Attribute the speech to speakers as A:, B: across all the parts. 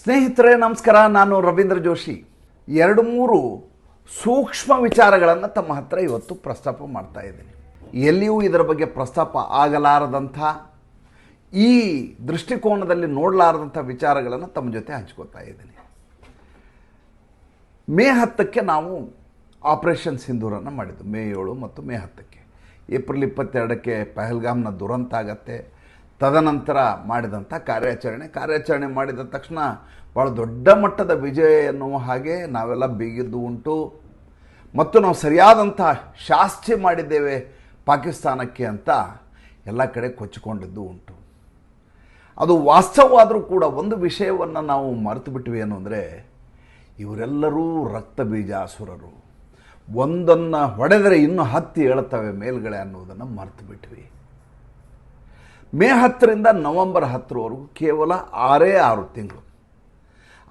A: ಸ್ನೇಹಿತರೆ, ನಮಸ್ಕಾರ. ನಾನು ರವೀಂದ್ರ ಜೋಶಿ. ಎರಡು ಮೂರು ಸೂಕ್ಷ್ಮ ವಿಚಾರಗಳನ್ನು ತಮ್ಮ ಹತ್ರ ಇವತ್ತು ಪ್ರಸ್ತಾಪ ಮಾಡ್ತಾ ಇದ್ದೀನಿ. ಎಲ್ಲಿಯೂ ಇದರ ಬಗ್ಗೆ ಪ್ರಸ್ತಾಪ ಆಗಲಾರದಂಥ, ಈ ದೃಷ್ಟಿಕೋನದಲ್ಲಿ ನೋಡಲಾರದಂಥ ವಿಚಾರಗಳನ್ನು ತಮ್ಮ ಜೊತೆ ಹಂಚ್ಕೋತಾ ಇದ್ದೀನಿ. ಮೇ ಹತ್ತಕ್ಕೆ ನಾವು ಆಪರೇಷನ್ ಸಿಂಧೂರನ್ನು ಮಾಡಿದ್ದು. ಮೇ ಏಳು ಮತ್ತು ಮೇ ಹತ್ತಕ್ಕೆ. ಏಪ್ರಿಲ್ ಇಪ್ಪತ್ತೆರಡಕ್ಕೆ ಪಹಲ್ಗಾಮ್ನ ದುರಂತ ಆಗತ್ತೆ. ತದನಂತರ ಮಾಡಿದಂಥ ಕಾರ್ಯಾಚರಣೆ. ಕಾರ್ಯಾಚರಣೆ ಮಾಡಿದ ತಕ್ಷಣ ಭಾಳ ದೊಡ್ಡ ಮಟ್ಟದ ವಿಜಯ ಎನ್ನುವ ಹಾಗೆ ನಾವೆಲ್ಲ ಬೀಗಿದ್ದು ಉಂಟು. ಮತ್ತು ನಾವು ಸರಿಯಾದಂಥ ಶಾಸ್ತಿ ಮಾಡಿದ್ದೇವೆ ಪಾಕಿಸ್ತಾನಕ್ಕೆ ಅಂತ ಎಲ್ಲ ಕಡೆ ಕೊಚ್ಚಿಕೊಂಡಿದ್ದು ಉಂಟು. ಅದು ವಾಸ್ತವವಾದರೂ ಕೂಡ ಒಂದು ವಿಷಯವನ್ನು ನಾವು ಮರೆತು ಬಿಟ್ವಿ ಏನು ಅಂದರೆ ಇವರೆಲ್ಲರೂ ರಕ್ತ ಬೀಜಾಸುರರು ಒಂದನ್ನು ಹೊಡೆದರೆ ಇನ್ನೂ ಹತ್ತಿ ಹೇಳ್ತವೆ ಮೇಲ್ಗಡೆ ಅನ್ನೋದನ್ನು ಮರೆತು ಬಿಟ್ವಿ. ಮೇ ಹತ್ತರಿಂದ ನವೆಂಬರ್ ಹತ್ತರವರೆಗೂ ಕೇವಲ ಆರೇ ಆರು ತಿಂಗಳು.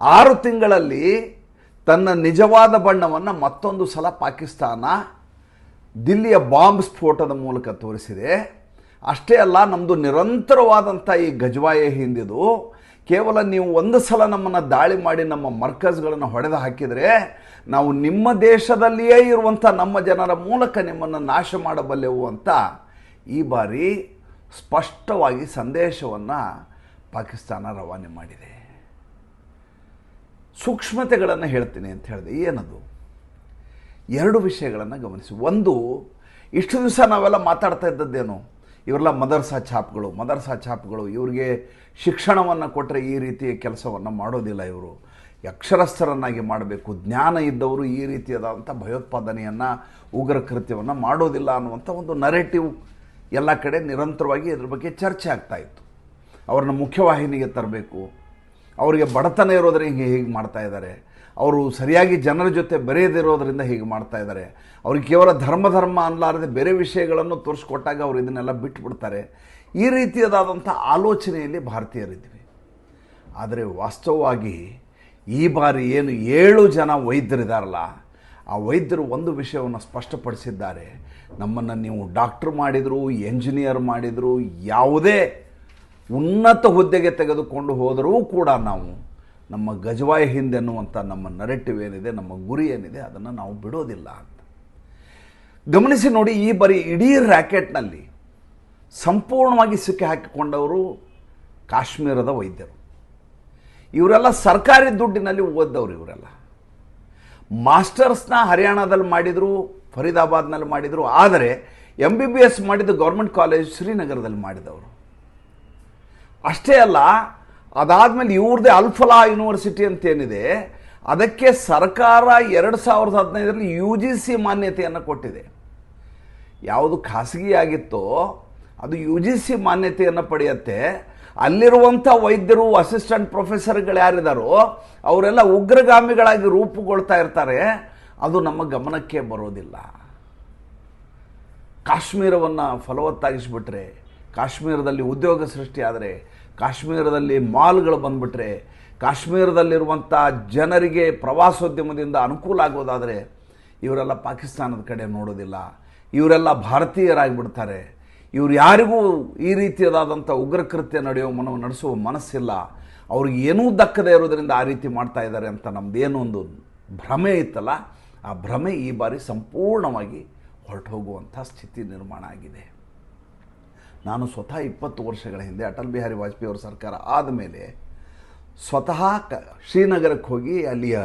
A: ಆರು ತಿಂಗಳಲ್ಲಿ ತನ್ನ ನಿಜವಾದ ಬಣ್ಣವನ್ನು ಮತ್ತೊಂದು ಸಲ ಪಾಕಿಸ್ತಾನ ದಿಲ್ಲಿಯ ಬಾಂಬ್ ಸ್ಫೋಟದ ಮೂಲಕ ತೋರಿಸಿದೆ. ಅಷ್ಟೇ ಅಲ್ಲ ನಮ್ಮದು ನಿರಂತರವಾದಂಥ ಈ ಗಜವಾಯ ಹಿಂದಿದು ಕೇವಲ ನೀವು ಒಂದು ಸಲ ನಮ್ಮನ್ನು ದಾಳಿ ಮಾಡಿ ನಮ್ಮ ಮರ್ಕಜ್ಗಳನ್ನು ಹೊಡೆದು ಹಾಕಿದರೆ ನಾವು ನಿಮ್ಮ ದೇಶದಲ್ಲಿಯೇ ಇರುವಂಥ ನಮ್ಮ ಜನರ ಮೂಲಕ ನಿಮ್ಮನ್ನು ನಾಶ ಮಾಡಬಲ್ಲೆವು ಅಂತ ಈ ಬಾರಿ ಸ್ಪಷ್ಟವಾಗಿ ಸಂದೇಶವನ್ನು ಪಾಕಿಸ್ತಾನ ರವಾನೆ ಮಾಡಿದೆ. ಸೂಕ್ಷ್ಮತೆಗಳನ್ನು ಹೇಳ್ತೀನಿ ಅಂತ ಹೇಳಿದೆ, ಏನದು? ಎರಡು ವಿಷಯಗಳನ್ನು ಗಮನಿಸಿ. ಒಂದು, ಇಷ್ಟು ದಿವಸ ನಾವೆಲ್ಲ ಮಾತಾಡ್ತಾ ಇದ್ದದ್ದೇನು? ಇವರೆಲ್ಲ ಮದರ್ಸಾ ಛಾಪ್ಗಳು ಮದರ್ಸಾ ಛಾಪ್ಗಳು ಇವರಿಗೆ ಶಿಕ್ಷಣವನ್ನು ಕೊಟ್ಟರೆ ಈ ರೀತಿಯ ಕೆಲಸವನ್ನು ಮಾಡೋದಿಲ್ಲ ಇವರು. ಅಕ್ಷರಸ್ಥರನ್ನಾಗಿ ಮಾಡಬೇಕು. ಜ್ಞಾನ ಇದ್ದವರು ಈ ರೀತಿಯಾದಂಥ ಭಯೋತ್ಪಾದನೆಯನ್ನು ಉಗ್ರ ಕೃತ್ಯವನ್ನು ಮಾಡೋದಿಲ್ಲ ಅನ್ನುವಂಥ ಒಂದು ನರೇಟಿವ್ ಎಲ್ಲ ಕಡೆ ನಿರಂತರವಾಗಿ ಇದ್ರ ಬಗ್ಗೆ ಚರ್ಚೆ ಆಗ್ತಾ ಇತ್ತು. ಅವ್ರನ್ನ ಮುಖ್ಯವಾಹಿನಿಗೆ ತರಬೇಕು. ಅವರಿಗೆ ಬಡತನ ಇರೋದ್ರಿಂದ ಹೀಗೆ ಮಾಡ್ತಾ ಇದ್ದಾರೆ ಅವರು ಸರಿಯಾಗಿ ಜನರ ಜೊತೆ ಬೆರೆಯದಿರೋದ್ರಿಂದ ಹೀಗೆ ಮಾಡ್ತಾ ಇದ್ದಾರೆ ಅವ್ರಿಗೆ ಕೇವಲ ಧರ್ಮ ಧರ್ಮ ಅನ್ಲಾರದೆ ಬೇರೆ ವಿಷಯಗಳನ್ನು ತೋರಿಸ್ಕೊಟ್ಟಾಗ ಅವರು ಇದನ್ನೆಲ್ಲ ಬಿಟ್ಬಿಡ್ತಾರೆ. ಈ ರೀತಿಯದಾದಂಥ ಆಲೋಚನೆಯಲ್ಲಿ ಭಾರತೀಯರಿದ್ವಿ ಆದರೆ ವಾಸ್ತವವಾಗಿ ಈ ಬಾರಿ ಏನು ಏಳು ಜನ ವೈದ್ಯರಿದಾರಲ್ಲ ಆ ವೈದ್ಯರು ಒಂದು ವಿಷಯವನ್ನು ಸ್ಪಷ್ಟಪಡಿಸಿದ್ದಾರೆ. ನಮ್ಮನ್ನು ನೀವು ಡಾಕ್ಟ್ರ್ ಮಾಡಿದರು, ಎಂಜಿನಿಯರ್ ಮಾಡಿದರು, ಯಾವುದೇ ಉನ್ನತ ಹುದ್ದೆಗೆ ತೆಗೆದುಕೊಂಡು ಹೋದರೂ ಕೂಡ ನಾವು ನಮ್ಮ ಗಜವಾಯ ಹಿಂದೆ ಅನ್ನುವಂಥ ನಮ್ಮ ನರೆಟಿವ್ ಏನಿದೆ, ನಮ್ಮ ಗುರಿ ಏನಿದೆ, ಅದನ್ನು ನಾವು ಬಿಡೋದಿಲ್ಲ ಅಂತ. ಗಮನಿಸಿ ನೋಡಿ, ಈ ಬಾರಿ ಇಡೀ ರ್ಯಾಕೆಟ್ನಲ್ಲಿ ಸಂಪೂರ್ಣವಾಗಿ ಸಿಕ್ಕಿ ಹಾಕಿಕೊಂಡವರು ಕಾಶ್ಮೀರದ ವೈದ್ಯರು. ಇವರೆಲ್ಲ ಸರ್ಕಾರಿ ದುಡ್ಡಿನಲ್ಲಿ ಓದ್ದವರು ಇವರೆಲ್ಲ. ಮಾಸ್ಟರ್ಸ್ನ ಹರಿಯಾಣದಲ್ಲಿ ಮಾಡಿದರು, ಫರೀದಾಬಾದ್ನಲ್ಲಿ ಮಾಡಿದರು, ಆದರೆ ಎಂ ಬಿ ಬಿ ಎಸ್ ಮಾಡಿದ್ದು ಗೌರ್ಮೆಂಟ್ ಕಾಲೇಜ್ ಶ್ರೀನಗರದಲ್ಲಿ ಮಾಡಿದವರು. ಅಷ್ಟೇ ಅಲ್ಲ, ಅದಾದಮೇಲೆ ಇವ್ರದ್ದೇ ಅಲ್ಫಲಾ ಯೂನಿವರ್ಸಿಟಿ ಅಂತ ಏನಿದೆ ಅದಕ್ಕೆ ಸರ್ಕಾರ ಎರಡು ಸಾವಿರದ ಹದಿನೈದರಲ್ಲಿ ಯು ಜಿ ಸಿ ಮಾನ್ಯತೆಯನ್ನು ಕೊಟ್ಟಿದೆ. ಯಾವುದು ಖಾಸಗಿಯಾಗಿತ್ತೋ, ಅದು ಯು ಜಿ ಸಿ ಮಾನ್ಯತೆಯನ್ನು ಪಡೆಯುತ್ತೆ. ಅಲ್ಲಿರುವಂಥ ವೈದ್ಯರು ಅಸಿಸ್ಟೆಂಟ್ ಪ್ರೊಫೆಸರ್ಗಳು ಯಾರಿದ್ದಾರೋ ಅವರೆಲ್ಲ ಉಗ್ರಗಾಮಿಗಳಾಗಿ ರೂಪುಗೊಳ್ತಾ ಇರ್ತಾರೆ. ಅದು ನಮ್ಮ ಗಮನಕ್ಕೆ ಬರೋದಿಲ್ಲ. ಕಾಶ್ಮೀರವನ್ನು ಫಲವತ್ತಾಗಿಸ್ಬಿಟ್ರೆ, ಕಾಶ್ಮೀರದಲ್ಲಿ ಉದ್ಯೋಗ ಸೃಷ್ಟಿಯಾದರೆ ಕಾಶ್ಮೀರದಲ್ಲಿ ಮಾಲ್ಗಳು ಬಂದ್ಬಿಟ್ರೆ, ಕಾಶ್ಮೀರದಲ್ಲಿರುವಂಥ ಜನರಿಗೆ ಪ್ರವಾಸೋದ್ಯಮದಿಂದ ಅನುಕೂಲ ಆಗೋದಾದರೆ, ಇವರೆಲ್ಲ ಪಾಕಿಸ್ತಾನದ ಕಡೆ ನೋಡೋದಿಲ್ಲ. ಇವರೆಲ್ಲ ಭಾರತೀಯರಾಗಿಬಿಡ್ತಾರೆ. ಇವ್ರು ಯಾರಿಗೂ ಈ ರೀತಿಯದಾದಂಥ ಉಗ್ರ ಕೃತ್ಯ ನಡೆಯೋ ಮನೋ ನಡೆಸುವ ಮನಸ್ಸಿಲ್ಲ. ಅವ್ರಿಗೆ ಏನೂ ದಕ್ಕದೇ ಇರೋದರಿಂದ ಆ ರೀತಿ ಮಾಡ್ತಾ ಇದ್ದಾರೆ ಅಂತ ನಮ್ಮದೇನೋ ಒಂದು ಭ್ರಮೆ ಇತ್ತಲ್ಲ, ಆ ಭ್ರಮೆ ಈ ಬಾರಿ ಸಂಪೂರ್ಣವಾಗಿ ಹೊರಟು ಹೋಗುವಂಥ ಸ್ಥಿತಿ ನಿರ್ಮಾಣ ಆಗಿದೆ. ನಾನು ಸ್ವತಃ ಇಪ್ಪತ್ತು ವರ್ಷಗಳ ಹಿಂದೆ ಅಟಲ್ ಬಿಹಾರಿ ವಾಜಪೇಯಿ ಅವರ ಸರ್ಕಾರ ಆದಮೇಲೆ ಸ್ವತಃ ಕ ಶ್ರೀನಗರಕ್ಕೆ ಹೋಗಿ ಅಲ್ಲಿಯ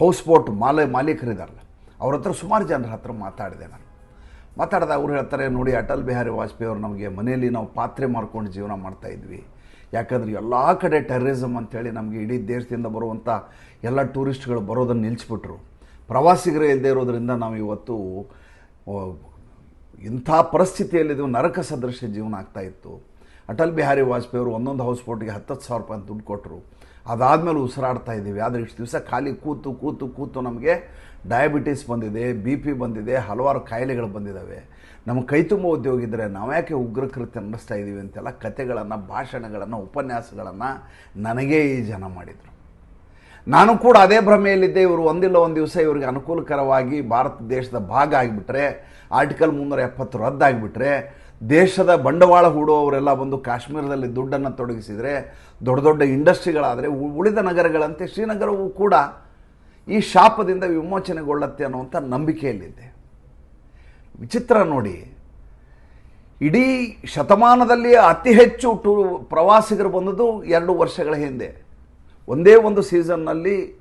A: ಹೌಸ್ ಬೋಟ್ ಮಾಲೆ ಮಾಲೀಕರಿದಾರಲ್ಲ, ಅವ್ರ ಹತ್ರ ಸುಮಾರು ಜನರ ಹತ್ರ ಮಾತಾಡಿದೆ ನಾನು. ಮಾತಾಡಿದಾಗ ಅವ್ರು ಹೇಳ್ತಾರೆ, ನೋಡಿ, ಅಟಲ್ ಬಿಹಾರಿ ವಾಜಪೇಯಿ ಅವರು ನಮಗೆ ಮನೆಯಲ್ಲಿ ನಾವು ಪಾತ್ರೆ ಮಾಡ್ಕೊಂಡು ಜೀವನ ಮಾಡ್ತಾ ಇದ್ವಿ. ಯಾಕಂದ್ರೆ ಎಲ್ಲ ಕಡೆ ಟೆರರಿಸಮ್ ಅಂತೇಳಿ ನಮಗೆ ಇಡೀ ದೇಶದಿಂದ ಬರುವಂಥ ಎಲ್ಲ ಟೂರಿಸ್ಟ್ಗಳು ಬರೋದನ್ನು ನಿಲ್ಲಿಸ್ಬಿಟ್ರು ಪ್ರವಾಸಿಗರೇ ಇಲ್ಲದೆ ಇರೋದರಿಂದ ನಾವು ಇವತ್ತು ಇಂಥ ಪರಿಸ್ಥಿತಿಯಲ್ಲಿದ್ದು ನರಕ ಸದೃಶ ಜೀವನ ಆಗ್ತಾ ಇತ್ತು. ಅಟಲ್ ಬಿಹಾರಿ ವಾಜಪೇಯಿ ಅವರು ಒಂದೊಂದು ಹೌಸ್ ಬೋಟ್ಗೆ ಹತ್ತತ್ತು ಸಾವಿರ ರೂಪಾಯಿ ದುಡ್ಡು ಕೊಟ್ಟರು ಅದಾದಮೇಲೆ ಉಸಿರಾಡ್ತಾ ಇದ್ದೀವಿ. ಆದರೆ ಇಷ್ಟು ದಿವಸ ಖಾಲಿ ಕೂತು ಕೂತು ಕೂತು ನಮಗೆ ಡಯಾಬಿಟೀಸ್ ಬಂದಿದೆ ಬಿ ಪಿ ಬಂದಿದೆ, ಹಲವಾರು ಕಾಯಿಲೆಗಳು ಬಂದಿದ್ದಾವೆ ನಮ್ಮ ಕೈ ತುಂಬ ಉದ್ಯೋಗ ಇದ್ದರೆ ನಾವ್ಯಾಕೆ ಉಗ್ರ ಕೃತ್ಯ ನಡೆಸ್ತಾ ಇದ್ದೀವಿ ಅಂತೆಲ್ಲ ಕಥೆಗಳನ್ನು, ಭಾಷಣಗಳನ್ನು, ಉಪನ್ಯಾಸಗಳನ್ನು ನನಗೇ ಈ ಜನ ಮಾಡಿದರು. ನಾನು ಕೂಡ ಅದೇ ಭ್ರಮೆಯಲ್ಲಿದ್ದೆ. ಇವರು ಒಂದಿಲ್ಲ, ಒಂದು ದಿವಸ ಇವರಿಗೆ ಅನುಕೂಲಕರವಾಗಿ ಭಾರತ ದೇಶದ ಭಾಗ ಆಗಿಬಿಟ್ರೆ, ಆರ್ಟಿಕಲ್ ಮುನ್ನೂರ ಎಪ್ಪತ್ತು ರದ್ದಾಗಿಬಿಟ್ರೆ ದೇಶದ ಬಂಡವಾಳ ಹೂಡುವವರೆಲ್ಲ ಬಂದು ಕಾಶ್ಮೀರದಲ್ಲಿ ದುಡ್ಡನ್ನು ತೊಡಗಿಸಿದರೆ, ದೊಡ್ಡ ದೊಡ್ಡ ಇಂಡಸ್ಟ್ರಿಗಳಾದರೆ ಉಳಿದ ನಗರಗಳಂತೆ ಶ್ರೀನಗರವು ಕೂಡ ಈ ಶಾಪದಿಂದ ವಿಮೋಚನೆಗೊಳ್ಳುತ್ತೆ ಅನ್ನುವಂಥ ನಂಬಿಕೆಯಲ್ಲಿದೆ. ವಿಚಿತ್ರ ನೋಡಿ. ಇಡೀ ಶತಮಾನದಲ್ಲಿ ಅತಿ ಹೆಚ್ಚು ಟೂ ಪ್ರವಾಸಿಗರು ಬಂದದ್ದು ಎರಡು ವರ್ಷಗಳ ಹಿಂದೆ. ಒಂದೇ ಒಂದು ಸೀಸನ್ನಲ್ಲಿ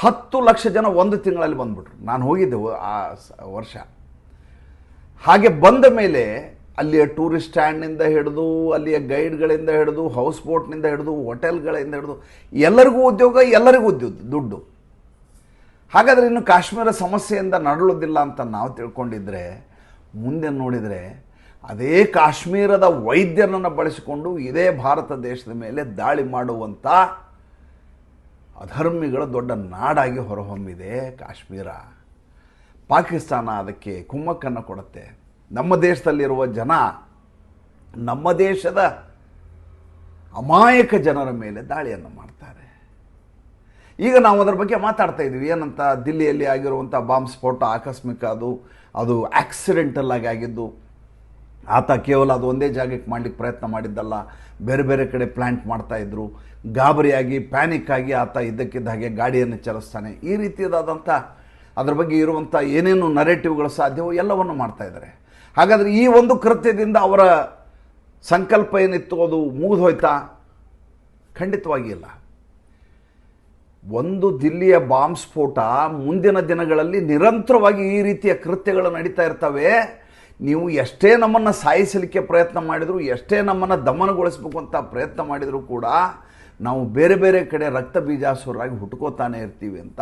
A: ಹತ್ತು ಲಕ್ಷ ಜನ ಒಂದು ತಿಂಗಳಲ್ಲಿ ಬಂದ್ಬಿಟ್ರು. ನಾನು ಹೋಗಿದ್ದೆ ಆ ವರ್ಷ. ಹಾಗೆ ಬಂದ ಮೇಲೆ ಅಲ್ಲಿಯ ಟೂರಿಸ್ಟ್ ಸ್ಟ್ಯಾಂಡ್ನಿಂದ ಹಿಡಿದು, ಅಲ್ಲಿಯ ಗೈಡ್ಗಳಿಂದ ಹಿಡಿದು ಹೌಸ್ ಬೋಟ್ನಿಂದ ಹಿಡಿದು ಹೋಟೆಲ್ಗಳಿಂದ ಹಿಡಿದು, ಎಲ್ಲರಿಗೂ ಉದ್ಯೋಗ ಎಲ್ಲರಿಗೂ ಉದ್ಯೋಗ, ದುಡ್ಡು. ಹಾಗಾದರೆ ಇನ್ನು ಕಾಶ್ಮೀರ ಸಮಸ್ಯೆಯಿಂದ ನರಳುವುದಿಲ್ಲ ಅಂತ ನಾವು ತಿಳ್ಕೊಂಡಿದ್ರೆ, ಮುಂದೆ ನೋಡಿದರೆ ಅದೇ ಕಾಶ್ಮೀರದ ವೈದ್ಯರನ್ನು ಬಳಸಿಕೊಂಡು ಇದೇ ಭಾರತ ದೇಶದ ಮೇಲೆ ದಾಳಿ ಮಾಡುವಂಥ ಅಧರ್ಮಿಗಳ ದೊಡ್ಡ ನಾಡಾಗಿ ಹೊರಹೊಮ್ಮಿದೆ ಕಾಶ್ಮೀರ. ಪಾಕಿಸ್ತಾನ ಅದಕ್ಕೆ ಕುಮ್ಮಕ್ಕನ್ನು ಕೊಡುತ್ತೆ. ನಮ್ಮ ದೇಶದಲ್ಲಿರುವ ಜನ ನಮ್ಮ ದೇಶದ ಅಮಾಯಕ ಜನರ ಮೇಲೆ ದಾಳಿಯನ್ನು ಮಾಡ್ತಾರೆ. ಈಗ ನಾವು ಅದರ ಬಗ್ಗೆ ಮಾತಾಡ್ತಾ ಇದ್ದೀವಿ. ಏನಂತ ದಿಲ್ಲಿಯಲ್ಲಿ ಆಗಿರುವಂಥ ಬಾಂಬ್ ಸ್ಫೋಟ, ಆಕಸ್ಮಿಕ ಅದು ಅದು ಆಕ್ಸಿಡೆಂಟಲ್ ಆಗಿ ಆಗಿದ್ದು, ಆತ ಕೇವಲ ಅದು ಒಂದೇ ಜಾಗಕ್ಕೆ ಮಾಡಲಿಕ್ಕೆ ಪ್ರಯತ್ನ ಮಾಡಿದ್ದಲ್ಲ, ಬೇರೆ ಬೇರೆ ಕಡೆ ಪ್ಲ್ಯಾಂಟ್ ಮಾಡ್ತಾ ಇದ್ರು. ಗಾಬರಿಯಾಗಿ ಪ್ಯಾನಿಕ್ ಆಗಿ ಆತ ಇದ್ದಕ್ಕಿದ್ದ ಹಾಗೆ ಗಾಡಿಯನ್ನು ಚಲಿಸ್ತಾನೆ. ಈ ರೀತಿಯಾದಂಥ ಅದರ ಬಗ್ಗೆ ಇರುವಂಥ ಏನೇನು ನರೇಟಿವ್ಗಳು ಸಾಧ್ಯವೋ ಎಲ್ಲವನ್ನು ಮಾಡ್ತಾ ಇದ್ದಾರೆ. ಹಾಗಾದರೆ ಈ ಒಂದು ಕೃತ್ಯದಿಂದ ಅವರ ಸಂಕಲ್ಪ ಏನಿತ್ತು ಅದು ಮುಗಿದು ಹೋಯ್ತಾ? ಖಂಡಿತವಾಗಿ ಇಲ್ಲ. ಒಂದು ದಿಲ್ಲಿಯ ಬಾಂಬ್ ಸ್ಫೋಟ ಮುಂದಿನ ದಿನಗಳಲ್ಲಿ ನಿರಂತರವಾಗಿ ಈ ರೀತಿಯ ಕೃತ್ಯಗಳು ನಡೀತಾ ಇರ್ತವೆ. ನೀವು ಎಷ್ಟೇ ನಮ್ಮನ್ನು ಸಾಯಿಸಲಿಕ್ಕೆ ಪ್ರಯತ್ನ ಮಾಡಿದರೂ, ಎಷ್ಟೇ ನಮ್ಮನ್ನು ದಮನಗೊಳಿಸಬೇಕು ಅಂತ ಪ್ರಯತ್ನ ಮಾಡಿದರೂ ಕೂಡ ನಾವು ಬೇರೆ ಬೇರೆ ಕಡೆ ರಕ್ತ ಬೀಜಾಸುರಾಗಿ ಹುಟ್ಕೋತಾನೆ ಇರ್ತೀವಿ ಅಂತ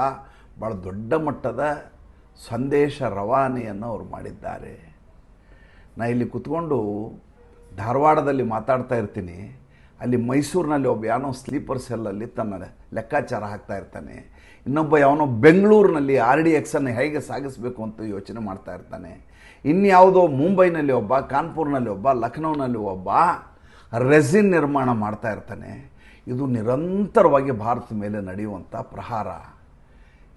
A: ಭಾಳ ದೊಡ್ಡ ಮಟ್ಟದ ಸಂದೇಶ ರವಾನೆಯನ್ನು ಅವರು ಮಾಡಿದ್ದಾರೆ. ನಾ ಇಲ್ಲಿ ಕುತ್ಕೊಂಡು ಧಾರವಾಡದಲ್ಲಿ ಮಾತಾಡ್ತಾ ಇರ್ತೀನಿ. ಅಲ್ಲಿ ಮೈಸೂರಿನಲ್ಲಿ ಒಬ್ಬ ಯಾವನೋ ಸ್ಲೀಪರ್ ಸೆಲ್ಲಲ್ಲಿ ತನ್ನ ಲೆಕ್ಕಾಚಾರ ಹಾಕ್ತಾ ಇರ್ತಾನೆ. ಇನ್ನೊಬ್ಬ ಯಾವನೋ ಬೆಂಗಳೂರಿನಲ್ಲಿ ಆರ್ ಡಿ ಎಕ್ಸನ್ನು ಹೇಗೆ ಸಾಗಿಸಬೇಕು ಅಂತ ಯೋಚನೆ ಮಾಡ್ತಾ ಇರ್ತಾನೆ. ಇನ್ಯಾವುದೋ ಮುಂಬೈನಲ್ಲಿ ಒಬ್ಬ, ಕಾನ್ಪುರ್ನಲ್ಲಿ ಒಬ್ಬ, ಲಖನೌನಲ್ಲಿ ಒಬ್ಬ ರೆಸಿನ್ ನಿರ್ಮಾಣ ಮಾಡ್ತಾ ಇರ್ತಾನೆ. ಇದು ನಿರಂತರವಾಗಿ ಭಾರತದ ಮೇಲೆ ನಡೆಯುವಂಥ ಪ್ರಹಾರ.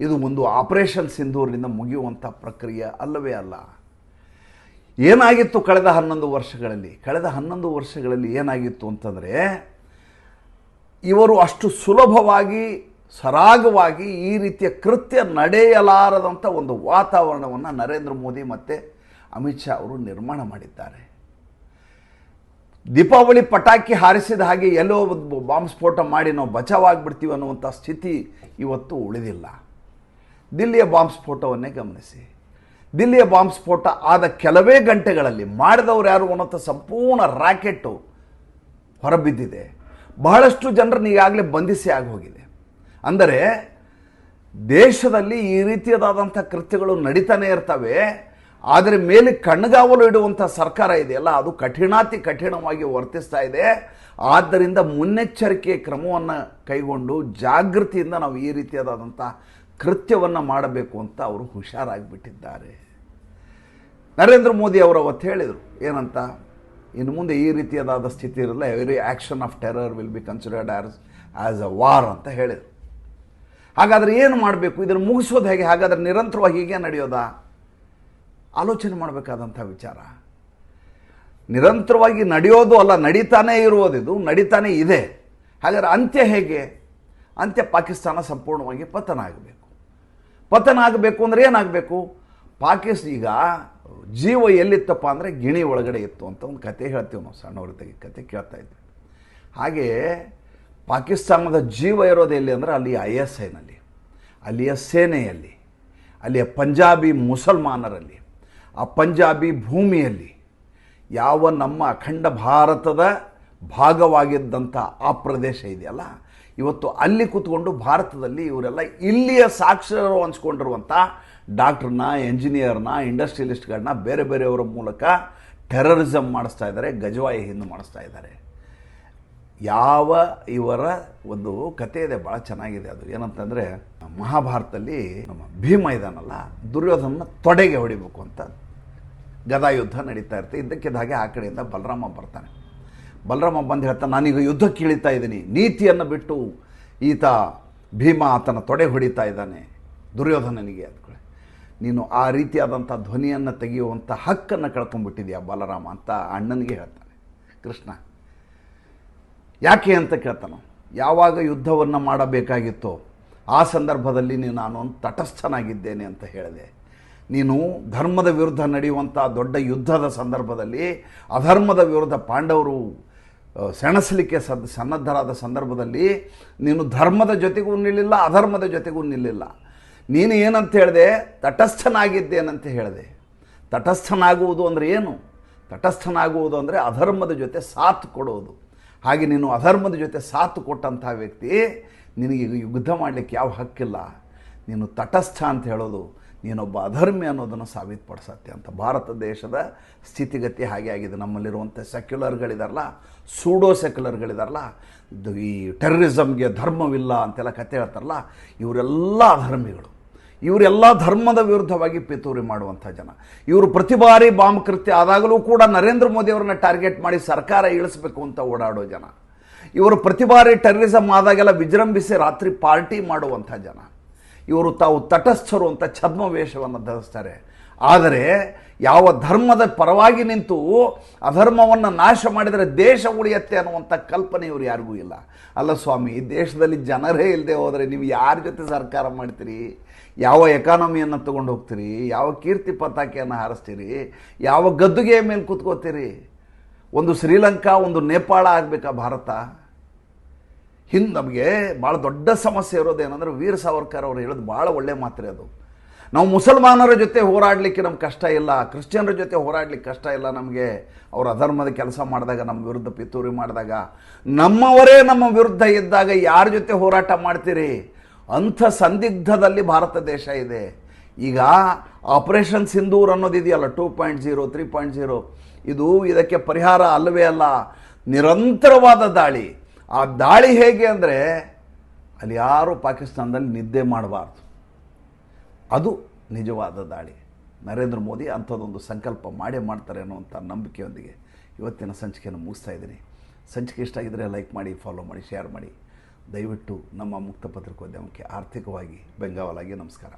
A: ಇದು ಒಂದು ಆಪರೇಷನ್ ಸಿಂಧೂರಿನಿಂದ ಮುಗಿಯುವಂಥ ಪ್ರಕ್ರಿಯೆ ಅಲ್ಲವೇ ಅಲ್ಲ. ಏನಾಗಿತ್ತು ಕಳೆದ ಹನ್ನೊಂದು ವರ್ಷಗಳಲ್ಲಿ? ಕಳೆದ ಹನ್ನೊಂದು ವರ್ಷಗಳಲ್ಲಿ ಏನಾಗಿತ್ತು ಅಂತಂದರೆ, ಇವರು ಅಷ್ಟು ಸುಲಭವಾಗಿ, ಸರಾಗವಾಗಿ ಈ ರೀತಿಯ ಕೃತ್ಯ ನಡೆಯಲಾರದಂಥ ಒಂದು ವಾತಾವರಣವನ್ನು ನರೇಂದ್ರ ಮೋದಿ ಮತ್ತು ಅಮಿತ್ ಶಾ ಅವರು ನಿರ್ಮಾಣ ಮಾಡಿದ್ದಾರೆ. ದೀಪಾವಳಿ ಪಟಾಕಿ ಹಾರಿಸಿದ ಹಾಗೆ ಎಲ್ಲೋ ಒಂದು ಬಾಂಬ್ ಸ್ಫೋಟ ಮಾಡಿ ನಾವು ಬಚಾವಾಗ್ಬಿಡ್ತೀವಿ ಅನ್ನುವಂಥ ಸ್ಥಿತಿ ಇವತ್ತು ಉಳಿದಿಲ್ಲ. ದಿಲ್ಲಿಯ ಬಾಂಬ್ ಸ್ಫೋಟವನ್ನೇ ಗಮನಿಸಿ. ದಿಲ್ಲಿಯ ಬಾಂಬ್ ಸ್ಫೋಟ ಆದ ಕೆಲವೇ ಗಂಟೆಗಳಲ್ಲಿ ಮಾಡಿದವರು ಯಾರು ಅನ್ನೋಂಥ ಸಂಪೂರ್ಣ ರಾಕೆಟ್ಟು ಹೊರಬಿದ್ದಿದೆ. ಬಹಳಷ್ಟು ಜನರನ್ನು ಈಗಾಗಲೇ ಬಂಧಿಸಿ ಆಗೋಗಿದೆ. ಅಂದರೆ ದೇಶದಲ್ಲಿ ಈ ರೀತಿಯದಾದಂಥ ಕೃತ್ಯಗಳು ನಡೀತಾನೆ ಇರ್ತವೆ. ಆದರೆ ಮೇಲೆ ಕಣ್ಗಾವಲು ಇಡುವಂಥ ಸರ್ಕಾರ ಇದೆಯಲ್ಲ, ಅದು ಕಠಿಣಾತಿ ಕಠಿಣವಾಗಿ ವರ್ತಿಸ್ತಾ ಇದೆ. ಆದ್ದರಿಂದ ಮುನ್ನೆಚ್ಚರಿಕೆ ಕ್ರಮವನ್ನು ಕೈಗೊಂಡು ಜಾಗೃತಿಯಿಂದ ನಾವು ಈ ರೀತಿಯಾದಂಥ ಕೃತ್ಯವನ್ನು ಮಾಡಬೇಕು ಅಂತ ಅವರು ಹುಷಾರಾಗಿಬಿಟ್ಟಿದ್ದಾರೆ. ನರೇಂದ್ರ ಮೋದಿ ಅವರು ಅವತ್ತು ಹೇಳಿದರು, ಏನಂತ, ಇನ್ನು ಮುಂದೆ ಈ ರೀತಿಯಾದ ಸ್ಥಿತಿ ಇರಲ್ಲ every action of terror will be considered as as a war ಅಂತ ಹೇಳಿದರು. ಹಾಗಾದರೆ ಏನು ಮಾಡಬೇಕು? ಇದನ್ನು ಮುಗಿಸೋದು ಹೇಗೆ? ಹಾಗಾದರೆ ನಿರಂತರವಾಗಿ ಹೀಗೆ ನಡೆಯೋದಾ? ಆಲೋಚನೆ ಮಾಡಬೇಕಾದಂಥ ವಿಚಾರ. ನಿರಂತರವಾಗಿ ನಡೆಯೋದು ಅಲ್ಲ, ನಡೀತಾನೇ ಇರುವುದಿದು ನಡೀತಾನೇ ಇದೆ. ಹಾಗಾದರೆ ಅಂತ್ಯ ಹೇಗೆ? ಅಂತ್ಯ ಪಾಕಿಸ್ತಾನ ಸಂಪೂರ್ಣವಾಗಿ ಪತನ ಆಗಬೇಕು. ಪತನ ಆಗಬೇಕು ಅಂದರೆ ಏನಾಗಬೇಕು? ಪಾಕಿಸ್ ಈಗ ಜೀವ ಎಲ್ಲಿತ್ತಪ್ಪ ಅಂದರೆ ಗಿಣಿ ಒಳಗಡೆ ಇತ್ತು ಅಂತ ಒಂದು ಕತೆ ಹೇಳ್ತೀವಿ ನಾವು ಸಣ್ಣವ್ರಿಗೆ ಕತೆ ಕೇಳ್ತಾ ಇದ್ವಿ. ಹಾಗೆ ಪಾಕಿಸ್ತಾನದ ಜೀವ ಇರೋದು ಎಲ್ಲಿ ಅಂದರೆ ಅಲ್ಲಿ ಐ ಎಸ್ ಐನಲ್ಲಿ ಅಲ್ಲಿಯ ಸೇನೆಯಲ್ಲಿ ಅಲ್ಲಿಯ ಪಂಜಾಬಿ ಮುಸಲ್ಮಾನರಲ್ಲಿ, ಆ ಪಂಜಾಬಿ ಭೂಮಿಯಲ್ಲಿ ಯಾವ ನಮ್ಮ ಅಖಂಡ ಭಾರತದ ಭಾಗವಾಗಿದ್ದಂಥ ಆ ಪ್ರದೇಶ ಇದೆಯಲ್ಲ ಇವತ್ತು ಅಲ್ಲಿ ಕೂತ್ಕೊಂಡು ಭಾರತದಲ್ಲಿ ಇವರೆಲ್ಲ ಇಲ್ಲಿಯ ಸಾಕ್ಷರರು ಹಂಚ್ಕೊಂಡಿರುವಂಥ ಡಾಕ್ಟ್ರನ್ನ, ಎಂಜಿನಿಯರ್ನ, ಇಂಡಸ್ಟ್ರಿಯಲಿಸ್ಟ್ಗಳನ್ನ ಬೇರೆ ಬೇರೆಯವರ ಮೂಲಕ ಟೆರರಿಸಮ್ ಮಾಡಿಸ್ತಾ ಇದ್ದಾರೆ, ಗಜವಾಯಿ ಹಿಂದೆ ಮಾಡಿಸ್ತಾ ಇದ್ದಾರೆ. ಯಾವ ಇವರ ಒಂದು ಕತೆ ಇದೆ ಭಾಳ ಚೆನ್ನಾಗಿದೆ ಅದು. ಏನಂತಂದರೆ, ಮಹಾಭಾರತದಲ್ಲಿ ನಮ್ಮ ಭೀಮ ಇದಾನಲ್ಲ ದುರ್ಯೋಧನ ತೊಡೆಗೆ ಹೊಡಿಬೇಕು ಅಂತ ಗದಾಯುದ್ಧ ನಡೀತಾ ಇರುತ್ತೆ. ಇದ್ದಕ್ಕಿದ್ದ ಹಾಗೆ ಆ ಕಡೆಯಿಂದ ಬಲರಾಮ ಬರ್ತಾನೆ. ಬಲರಾಮ ಬಂದು ಹೇಳ್ತಾನೆ ನಾನೀಗ ಯುದ್ಧಕ್ಕೆ ಇಳಿತಾ ಇದ್ದೀನಿ. ನೀತಿಯನ್ನು ಬಿಟ್ಟು ಈತ ಭೀಮ ಆತನ ತೊಡೆ ಹೊಡಿತಾ ಇದ್ದಾನೆ. ದುರ್ಯೋಧನನಿಗೆ ಅಂದ್ಕೊಳ್ಳಿ ನೀನು ಆ ರೀತಿಯಾದಂಥ ಧ್ವನಿಯನ್ನು ತೆಗೆಯುವಂಥ ಹಕ್ಕನ್ನು ಕಳ್ಕೊಂಡ್ಬಿಟ್ಟಿದ್ಯಾ ಬಲರಾಮ ಅಂತ ಅಣ್ಣನಿಗೆ ಹೇಳ್ತಾನೆ. ಕೃಷ್ಣ, ಯಾಕೆ ಅಂತ ಕೇಳ್ತಾನೆ, ಯಾವಾಗ ಯುದ್ಧವನ್ನು ಮಾಡಬೇಕಾಗಿತ್ತೋ ಆ ಸಂದರ್ಭದಲ್ಲಿ ನೀನು ನಾನು ತಟಸ್ಥನಾಗಿದ್ದೇನೆ ಅಂತ ಹೇಳಿದೆ. ನೀನು ಧರ್ಮದ ವಿರುದ್ಧ ನಡೆಯುವಂಥ ದೊಡ್ಡ ಯುದ್ಧದ ಸಂದರ್ಭದಲ್ಲಿ ಅಧರ್ಮದ ವಿರುದ್ಧ ಪಾಂಡವರು ಸೆಣಸಲಿಕ್ಕೆ ಸದ್ ಸನ್ನದ್ಧರಾದ ಸಂದರ್ಭದಲ್ಲಿ ನೀನು ಧರ್ಮದ ಜೊತೆಗೂ ನಿಲ್ಲಿಲ್ಲ, ಅಧರ್ಮದ ಜೊತೆಗೂ ನಿಲ್ಲಿಲ್ಲ. ನೀನು ಏನಂತ ಹೇಳಿದೆ? ತಟಸ್ಥನಾಗಿದ್ದೇನಂತ ಹೇಳಿದೆ. ತಟಸ್ಥನಾಗುವುದು ಅಂದರೆ ಏನು? ತಟಸ್ಥನಾಗುವುದು ಅಂದರೆ ಅಧರ್ಮದ ಜೊತೆ ಸಾಥ್ ಕೊಡುವುದು ಹಾಗೆ ನೀನು ಅಧರ್ಮದ ಜೊತೆ ಸಾಥ್ ಕೊಟ್ಟಂತಹ ವ್ಯಕ್ತಿ, ನಿನಗೆ ಯುದ್ಧ ಮಾಡಲಿಕ್ಕೆ ಯಾವ ಹಕ್ಕಿಲ್ಲ. ನೀನು ತಟಸ್ಥ ಅಂತ ಹೇಳೋದು. ನೀನೊಬ್ಬ ಅಧರ್ಮಿ ಅನ್ನೋದನ್ನು ಸಾಬೀತುಪಡಿಸತ್ತೆ ಅಂತ. ಭಾರತ ದೇಶದ ಸ್ಥಿತಿಗತಿ ಹಾಗೆ ಆಗಿದೆ. ನಮ್ಮಲ್ಲಿರುವಂಥ ಸೆಕ್ಯುಲರ್ಗಳಿದಾರಲ್ಲ ಸೂಡೋ ಸೆಕ್ಯುಲರ್ಗಳಿದಾರಲ್ಲ ಈ ಟೆರರಿಸಮ್ಗೆ ಧರ್ಮವಿಲ್ಲ ಅಂತೆಲ್ಲ ಕತೆ ಹೇಳ್ತಾರಲ್ಲ, ಇವರೆಲ್ಲ ಅಧರ್ಮಿಗಳು. ಇವರೆಲ್ಲ ಧರ್ಮದ ವಿರುದ್ಧವಾಗಿ ಪಿತೂರಿ ಮಾಡುವಂಥ ಜನ. ಇವರು ಪ್ರತಿ ಬಾರಿ ಬಾಂಬ್ ಕೃತ್ಯ ಆದಾಗಲೂ ಕೂಡ ನರೇಂದ್ರ ಮೋದಿ ಅವರನ್ನ ಟಾರ್ಗೆಟ್ ಮಾಡಿ ಸರ್ಕಾರ ಇಳಿಸ್ಬೇಕು ಅಂತ ಓಡಾಡೋ ಜನ. ಇವರು ಪ್ರತಿ ಬಾರಿ ಟೆರರಿಸಮ್ ಆದಾಗೆಲ್ಲ ವಿಜೃಂಭಿಸಿ ರಾತ್ರಿ ಪಾರ್ಟಿ ಮಾಡುವಂಥ ಜನ. ಇವರು ತಾವು ತಟಸ್ಥರು ಅಂತ ಛದ್ಮವೇಷವನ್ನು ಧರಿಸ್ತಾರೆ. ಆದರೆ ಯಾವ ಧರ್ಮದ ಪರವಾಗಿ ನಿಂತು ಅಧರ್ಮವನ್ನು ನಾಶ ಮಾಡಿದರೆ ದೇಶ ಉಳಿಯತ್ತೆ ಅನ್ನುವಂಥ ಕಲ್ಪನೆ ಇವರು ಯಾರಿಗೂ ಇಲ್ಲ. ಅಲ್ಲ ಸ್ವಾಮಿ, ದೇಶದಲ್ಲಿ ಜನರೇ ಇಲ್ಲದೆ ಹೋದರೆ ನೀವು ಯಾರ ಜೊತೆ ಸರ್ಕಾರ ಮಾಡ್ತೀರಿ? ಯಾವ ಎಕಾನಮಿಯನ್ನು ತಗೊಂಡು ಹೋಗ್ತೀರಿ? ಯಾವ ಕೀರ್ತಿ ಪತಾಕೆಯನ್ನು ಹಾರಿಸ್ತೀರಿ? ಯಾವ ಗದ್ದುಗೆಯ ಮೇಲೆ ಕೂತ್ಕೋತೀರಿ? ಒಂದು ಶ್ರೀಲಂಕಾ, ಒಂದು ನೇಪಾಳ ಆಗಬೇಕಾ ಭಾರತ? ಹಿಂದೆ ನಮಗೆ ಭಾಳ ದೊಡ್ಡ ಸಮಸ್ಯೆ ಇರೋದು ಏನಂದ್ರೆ ವೀರ ಸಾವರ್ಕರ್ ಅವರು ಹೇಳೋದು ಭಾಳ ಒಳ್ಳೆ ಮಾತ್ರೆ ಅದು. ನಾವು ಮುಸಲ್ಮಾನರ ಜೊತೆ ಹೋರಾಡಲಿಕ್ಕೆ ನಮ್ಗೆ ಕಷ್ಟ ಇಲ್ಲ, ಕ್ರಿಶ್ಚಿಯನ್ರ ಜೊತೆ ಹೋರಾಡಲಿಕ್ಕೆ ಕಷ್ಟ ಇಲ್ಲ ನಮಗೆ. ಅವರು ಅಧರ್ಮದ ಕೆಲಸ ಮಾಡಿದಾಗ, ನಮ್ಮ ವಿರುದ್ಧ ಪಿತೂರಿ ಮಾಡಿದಾಗ, ನಮ್ಮವರೇ ನಮ್ಮ ವಿರುದ್ಧ ಇದ್ದಾಗ ಯಾರ ಜೊತೆ ಹೋರಾಟ ಮಾಡ್ತೀರಿ? ಅಂಥ ಸಂದಿಗ್ಧದಲ್ಲಿ ಭಾರತ ದೇಶ ಇದೆ. ಈಗ operation Sindoor ಅನ್ನೋದಿದೆಯಲ್ಲ two point zero, three point zero. ಇದು ಇದಕ್ಕೆ ಪರಿಹಾರ ಅಲ್ಲವೇ ಅಲ್ಲ, ನಿರಂತರವಾದ ದಾಳಿ. ಆ ದಾಳಿ ಹೇಗೆ ಅಂದರೆ ಅಲ್ಲಿ ಯಾರೂ ಪಾಕಿಸ್ತಾನದಲ್ಲಿ ನಿದ್ದೆ ಮಾಡಬಾರ್ದು. ಅದು ನಿಜವಾದ ದಾಳಿ. ನರೇಂದ್ರ ಮೋದಿ ಅಂಥದ್ದೊಂದು ಸಂಕಲ್ಪ ಮಾಡೇ ಮಾಡ್ತಾರೆ ಅನ್ನುವಂಥ ನಂಬಿಕೆಯೊಂದಿಗೆ ಇವತ್ತಿನ ಸಂಚಿಕೆಯನ್ನು ಮುಗಿಸ್ತಾ ಇದ್ದೀನಿ. ಸಂಚಿಕೆ ಇಷ್ಟ ಆಗಿದ್ದರೆ ಲೈಕ್ ಮಾಡಿ ಫಾಲೋ ಮಾಡಿ ಶೇರ್ ಮಾಡಿ. ದಯವಿಟ್ಟು ನಮ್ಮ ಮುಕ್ತ ಪತ್ರಿಕೋದ್ಯಮಕ್ಕೆ ಆರ್ಥಿಕವಾಗಿ ಬೆಂಗಾವಲಾಗಿ ನಮಸ್ಕಾರ.